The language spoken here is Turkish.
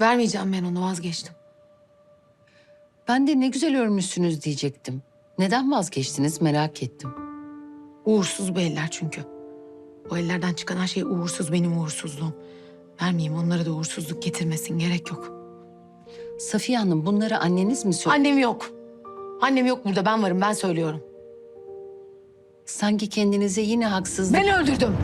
Vermeyeceğim ben onu vazgeçtim. Ben de ne güzel örmüşsünüz diyecektim. Neden vazgeçtiniz merak ettim. Uğursuz bu eller çünkü. O ellerden çıkan her şey uğursuz benim uğursuzluğum. Vermeyeyim onlara da uğursuzluk getirmesin gerek yok. Safiye Hanım bunları anneniz mi söyledi? Annem yok. Annem yok burada ben varım ben söylüyorum. Sanki kendinize yine haksızlık... Ben öldürdüm.